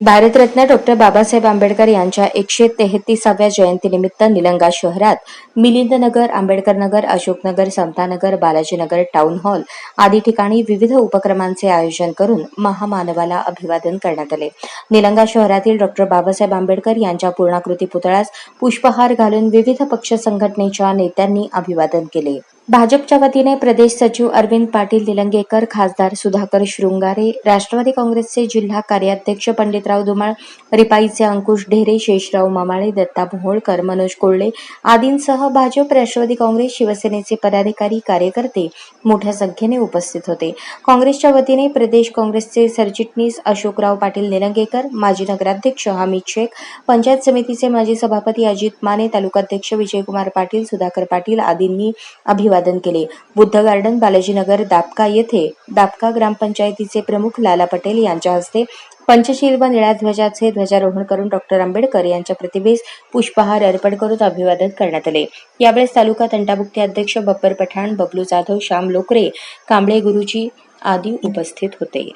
Bharat Ratna doctor Babasaheb Ambedkar यांच्या एकशे तेहतीसाव्या जयंतीनिमित्त निलंगा शहरात मिलिंदनगर आंबेडकर नगर अशोकनगर समतानगर बालाजीनगर टाउन हॉल आदी ठिकाणी विविध उपक्रमांचे आयोजन करून महामानवाला अभिवादन करण्यात आले. निलंगा शहरातील डॉक्टर बाबासाहेब आंबेडकर यांच्या पूर्णाकृती पुतळ्यास पुष्पहार घालून विविध पक्ष संघटनेच्या नेत्यांनी अभिवादन केले. भाजपच्या वतीने प्रदेश सचिव अरविंद पाटील निलंगेकर खासदार सुधाकर शृंगारे राष्ट्रवादी काँग्रेसचे जिल्हा कार्याध्यक्ष पंडितराव धुमाळ रिपाईचे अंकुश ढेरे शेषराव मामाळे दत्ता भोळकर मनोज कोल्हे आदींसह भाजप राष्ट्रवादी काँग्रेस शिवसेनेचे पदाधिकारी कार्यकर्ते मोठ्या संख्येने उपस्थित होते. काँग्रेसच्या वतीने प्रदेश काँग्रेसचे सरचिटणीस अशोकराव पाटील निलंगेकर माजी नगराध्यक्ष हमीद शेख पंचायत समितीचे माजी सभापती अजित माने तालुकाध्यक्ष विजयकुमार पाटील सुधाकर पाटील आदींनी अभिवादन केले. बुद्ध गार्डन बालाजीनगर दापका येथे दापका ग्रामपंचायतीचे प्रमुख लाला पटेल यांच्या हस्ते पंचशील व निळ्या ध्वजाचे ध्वजारोहण करून डॉक्टर आंबेडकर यांच्या प्रतिमेस पुष्पहार अर्पण करून अभिवादन करण्यात आले. यावेळेस तालुका तंटामुक्ती अध्यक्ष बब्बर पठाण बबलू जाधव श्याम लोकरे कांबळे गुरुजी आदी उपस्थित होते.